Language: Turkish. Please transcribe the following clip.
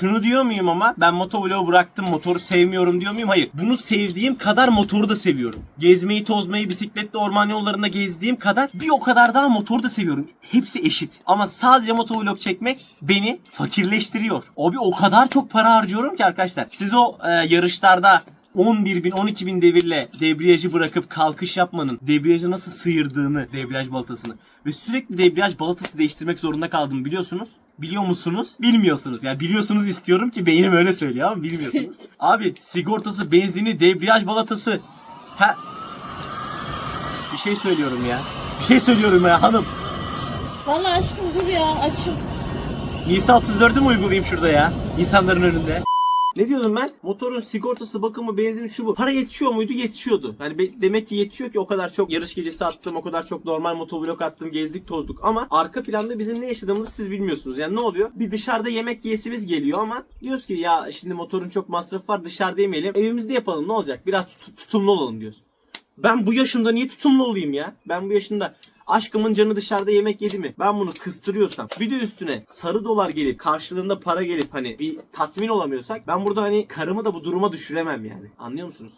şunu diyor muyum ama ben motovlogu bıraktım motoru sevmiyorum diyor muyum? Hayır. Bunu sevdiğim kadar motoru da seviyorum. Gezmeyi, tozmayı, bisikletle orman yollarında gezdiğim kadar bir o kadar daha motoru da seviyorum. Hepsi eşit. Ama sadece motovlog çekmek beni fakirleştiriyor. O bir o kadar çok para harcıyorum ki arkadaşlar. Siz o e, yarışlarda 11 bin 12 bin devirle debriyajı bırakıp kalkış yapmanın debriyajı nasıl sıyırdığını debriyaj balatasını ve sürekli debriyaj balatası değiştirmek zorunda kaldım biliyorsunuz. Biliyor musunuz? Bilmiyorsunuz. Yani biliyorsunuz istiyorum ki beynim öyle söylüyor ama bilmiyorsunuz. Abi sigortası, benzini, debriyaj balatası. Ha... Bir şey söylüyorum ya. Bir şey söylüyorum ya hanım. Vallahi aşkım dur ya açım. İsa 34'ü mü uygulayayım şurada ya? İnsanların önünde. Ne diyordum ben? Motorun sigortası, bakımı, benzini şu bu. Para yetişiyor muydu? Yetişiyordu. Yani be- demek ki yetişiyor ki o kadar çok yarış gecesi attım, o kadar çok normal motovlog attım, gezdik, tozduk. Ama arka planda bizim ne yaşadığımızı siz bilmiyorsunuz. Yani ne oluyor? Bir dışarıda yemek yiyesimiz geliyor ama diyoruz ki ya şimdi motorun çok masrafı var dışarıda yemeyelim. Evimizde yapalım ne olacak? Biraz tut- tutumlu olalım diyoruz. Ben bu yaşımda niye tutumlu olayım ya? Ben bu yaşımda aşkımın canı dışarıda yemek yedi mi? Ben bunu kıstırıyorsam bir de üstüne sarı dolar gelip karşılığında para gelip hani bir tatmin olamıyorsak ben burada hani karımı da bu duruma düşüremem yani. Anlıyor musunuz?